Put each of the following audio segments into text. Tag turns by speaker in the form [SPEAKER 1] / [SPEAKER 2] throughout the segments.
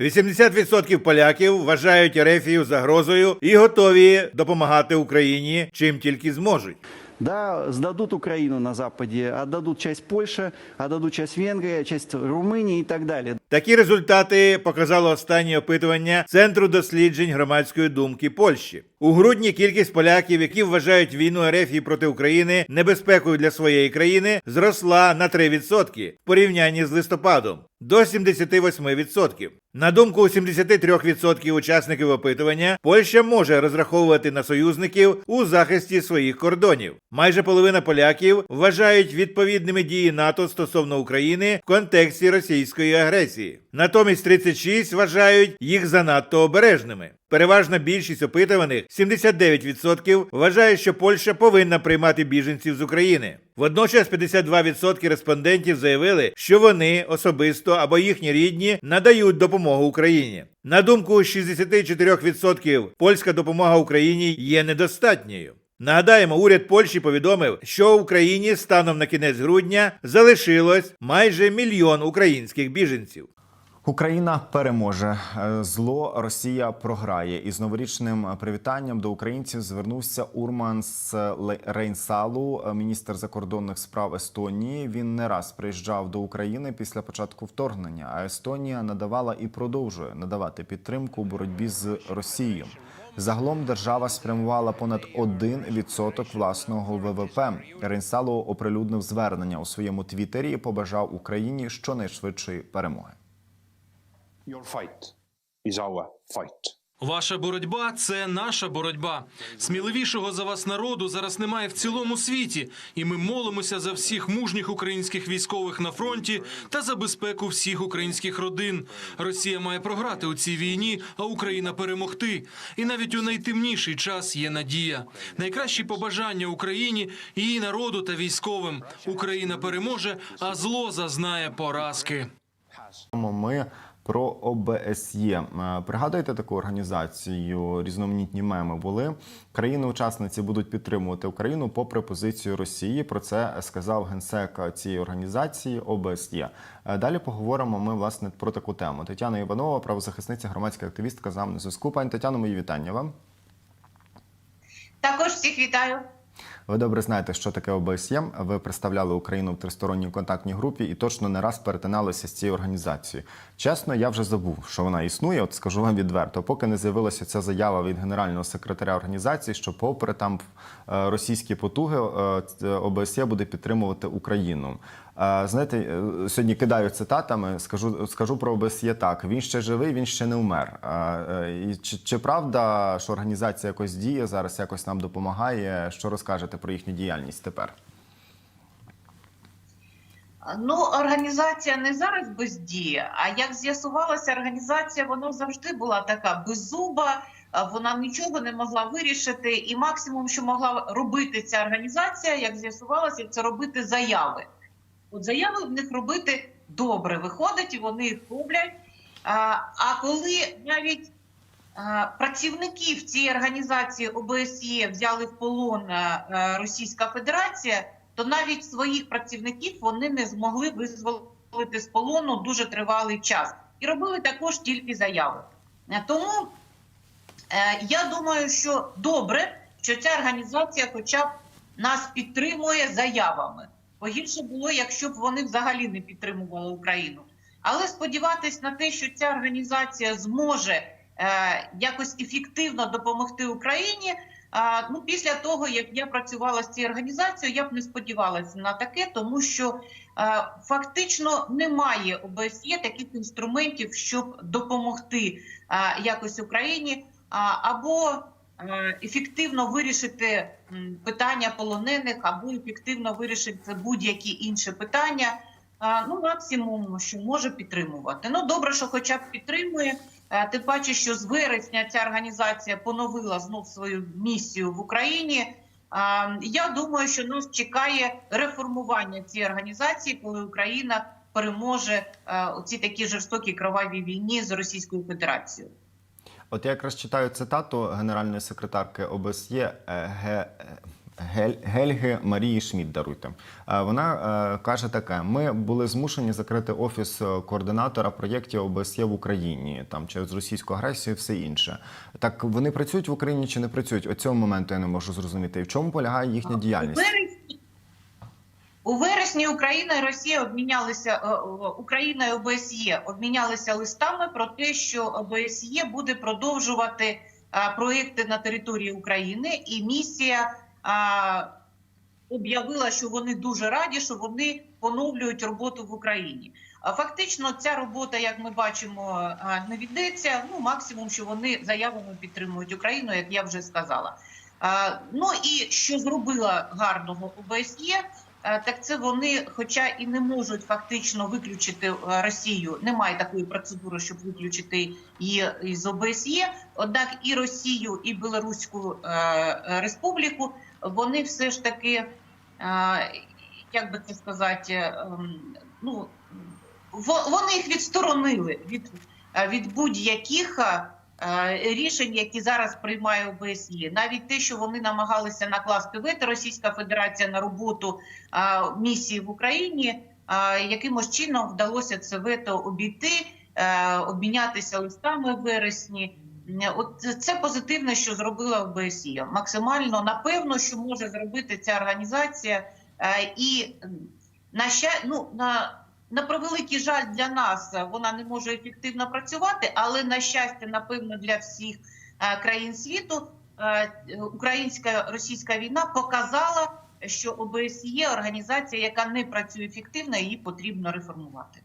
[SPEAKER 1] 80% поляків вважають Ерефію загрозою і готові допомагати Україні чим тільки зможуть.
[SPEAKER 2] Да, сдадут Украину на Западе, отдадут часть Польши, отдадут часть Венгрии, часть Румынии и так далее.
[SPEAKER 1] Такі результати показало останнє опитування Центру досліджень громадської думки Польщі. У грудні кількість поляків, які вважають війну РФ проти України небезпекою для своєї країни, зросла на 3% в порівнянні з листопадом до 78%. На думку 73% учасників опитування, Польща може розраховувати на союзників у захисті своїх кордонів. Майже половина поляків вважають відповідними дії НАТО стосовно України в контексті російської агресії. Натомість 36 вважають їх занадто обережними. Переважна більшість опитуваних 79% вважає, що Польща повинна приймати біженців з України. Водночас 52% респондентів заявили, що вони особисто або їхні рідні надають допомогу Україні. На думку 64% польська допомога Україні є недостатньою. Нагадаємо, уряд Польщі повідомив, що в Україні станом на кінець грудня залишилось майже мільйон українських біженців.
[SPEAKER 3] Україна переможе. Е, Зло Росія програє. Із новорічним привітанням до українців звернувся Урманс Рейнсалу, е, міністр закордонних справ Естонії. Він не раз приїжджав до України після початку вторгнення. А Естонія надавала і продовжує надавати підтримку у боротьбі з Росією. Загалом держава спрямувала понад 1% власного ВВП. Рейнсалу оприлюднив звернення у своєму твіттері і побажав Україні щонайшвидшої перемоги.
[SPEAKER 4] Your fight is our fight.
[SPEAKER 5] Ваша боротьба це наша боротьба. Сміливішого за вас народу зараз немає в цілому світі, і ми молимося за всіх мужніх українських військових на фронті та за безпеку всіх українських родин. Росія має програти у цій війні, а Україна перемогти. І навіть у найтемніший час є надія. Найкращі побажання Україні, її народу та військовим. Україна переможе, а зло зазнає поразки.
[SPEAKER 3] Ми про ОБСЄ. Е, Пригадуєте таку організацію? Різноманітні меми були. Країни-учасниці будуть підтримувати Україну попри позицію Росії. Про це сказав генсек цієї організації ОБСЄ. Е, Далі поговоримо ми власне про таку тему. Тетяна Іванова, правозахисниця, громадська активістка з нами на зв'язку. Пані Тетяно, мої вітання вам.
[SPEAKER 6] Також всіх вітаю.
[SPEAKER 3] Ви добре знаєте, що таке ОБСЄ. Ви представляли Україну в тристоронній контактній групі і точно не раз перетиналися з цією організацією. Чесно, я вже забув, що вона існує. От скажу вам відверто, поки не з'явилася ця заява від генерального секретаря організації, що, попри там е, російські потуги, е, ОБСЄ буде підтримувати Україну. Знаєте, е, сьогодні кидаю цитатами. Скажу, скажу про ОБСЄ так: він ще живий, він ще не вмер. Е, і Чи, чи правда, що організація якось діє зараз, якось нам допомагає? Що розкажете про їхню діяльність тепер?
[SPEAKER 6] Ну, організація не зараз бездіє, а як з'ясувалося, організація вона завжди була така беззуба, вона нічого не могла вирішити, і максимум, що могла робити ця організація, як з'ясувалося, це робити заяви. От заяви в них робити добре виходить, і вони їх роблять. А, коли навіть працівників цієї організації ОБСЄ взяли в полон Російська Федерація, то навіть своїх працівників вони не змогли визволити з полону дуже тривалий час. І робили також тільки заяви. Е, Тому е, я думаю, що добре, що ця організація хоча б нас підтримує заявами. Бо гірше було, якщо б вони взагалі не підтримували Україну. Але сподіватись на те, що ця організація зможе е, якось ефективно допомогти Україні. А, ну, після того, як я працювала з цією організацією, я б не сподівалася на таке, тому що е, фактично немає ОБСЄ таких інструментів, щоб допомогти е, якось Україні або е, ефективно вирішити питання полонених, або ефективно вирішити будь-які інші питання. Ну, максимум, що може підтримувати. Ну, добре, що хоча б підтримує. Е, Тим паче, що з вересня ця організація поновила знов свою місію в Україні. Я думаю, що нас чекає реформування цієї організації, коли Україна переможе е, у цій такій жорстокій кровавій війні з Російською Федерацією.
[SPEAKER 3] От я якраз читаю цитату генеральної секретарки ОБСЄ е, Ге- Гельги Марії Шмідт, даруйте. Е, Вона е, каже таке: ми були змушені закрити офіс е, координатора проєктів ОБСЄ в Україні там через російську агресію і все інше. Так вони працюють в Україні чи не працюють? От цього моменту я не можу зрозуміти. І в чому полягає їхня діяльність?
[SPEAKER 6] У вересні Україна і Росія обмінялися е, е, Україна і ОБСЄ обмінялися листами про те, що ОБСЄ буде продовжувати е, проекти на території України, і місія об'явила, що вони дуже раді, що вони поновлюють роботу в Україні. Фактично, ця робота, як ми бачимо, не віддається. Ну максимум, що вони заявами підтримують Україну, як я вже сказала. Ну і що зробила гарного ОБСЄ, так це вони, хоча і не можуть фактично виключити е, Росію, немає такої процедури, щоб виключити її із ОБСЄ. Однак і Росію, і Білоруську е, е, Республіку вони все ж таки, е, як би це сказати, ем, ну во- вони їх відсторонили від, е, від будь-яких е, рішень, які зараз приймає ОБСЄ. Навіть те, що вони намагалися накласти вето Російська Федерація на роботу е, місії в Україні, е, якимось чином вдалося це вето обійти, е, обмінятися листами в вересні. Е, От це позитивне, що зробила ОБСЄ. Максимально напевно, що може зробити ця організація, Е, і на ща... ну, на на превеликий жаль для нас е, вона не може ефективно працювати, але на щастя, напевно, для всіх е, країн світу е, українська російська війна показала, що ОБСЄ організація, яка не працює ефективно, її потрібно реформувати.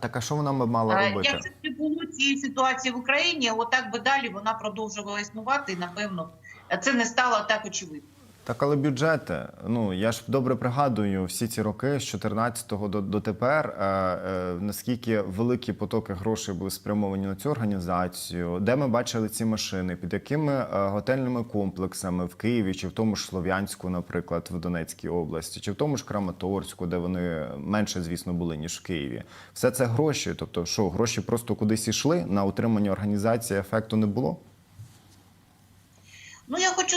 [SPEAKER 3] Так а що вона мала робити?
[SPEAKER 6] Якщо не було цієї ситуації в Україні, отак би далі вона продовжувала існувати, і напевно це не стало так очевидно.
[SPEAKER 3] Так, але бюджети. Ну я ж добре пригадую всі ці роки з 14-го до, до тепер. Е, е, наскільки великі потоки грошей були спрямовані на цю організацію, де ми бачили ці машини, під якими е, готельними комплексами в Києві, чи в тому ж Слов'янську, наприклад, в Донецькій області, чи в тому ж Краматорську, де вони менше, звісно, були ніж в Києві. Все це гроші. Тобто, що гроші просто кудись ішли на утримання організації, ефекту не було.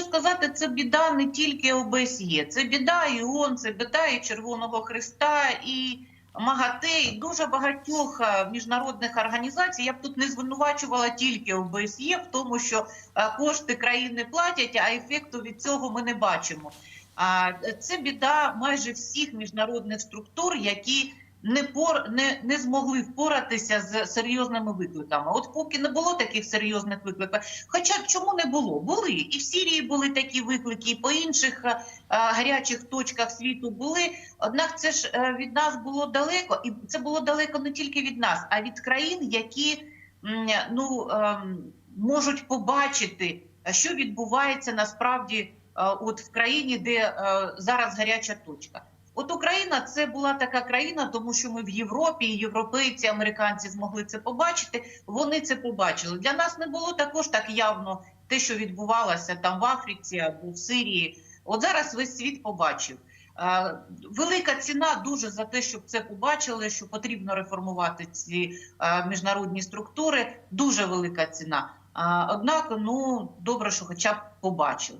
[SPEAKER 6] Сказати, це біда не тільки ОБСЄ, це біда і ООН, це біда і Червоного Христа, і МАГАТЕ, і дуже багатьох е, міжнародних організацій. Я б тут не звинувачувала тільки ОБСЄ в тому, що е, кошти країни платять, а ефекту від цього ми не бачимо. А це біда майже всіх міжнародних структур, які не пор не, не змогли впоратися з серйозними викликами. От поки не було таких серйозних викликів, хоча чому не було? Були і в Сірії були такі виклики, і по інших е, гарячих точках світу були. Однак це ж е, від нас було далеко, і це було далеко не тільки від нас, а від країн, які ну ем, можуть побачити, що відбувається насправді е, от в країні, де зараз гаряча точка. От Україна це була така країна, тому що ми в Європі, і європейці, американці змогли це побачити. Вони це побачили. Для нас не було також так явно те, що відбувалося там в Африці або в Сирії. От зараз весь світ побачив. Велика ціна дуже за те, щоб це побачили, що потрібно реформувати ці міжнародні структури. Дуже велика ціна. Однак, ну добре, що хоча б побачили.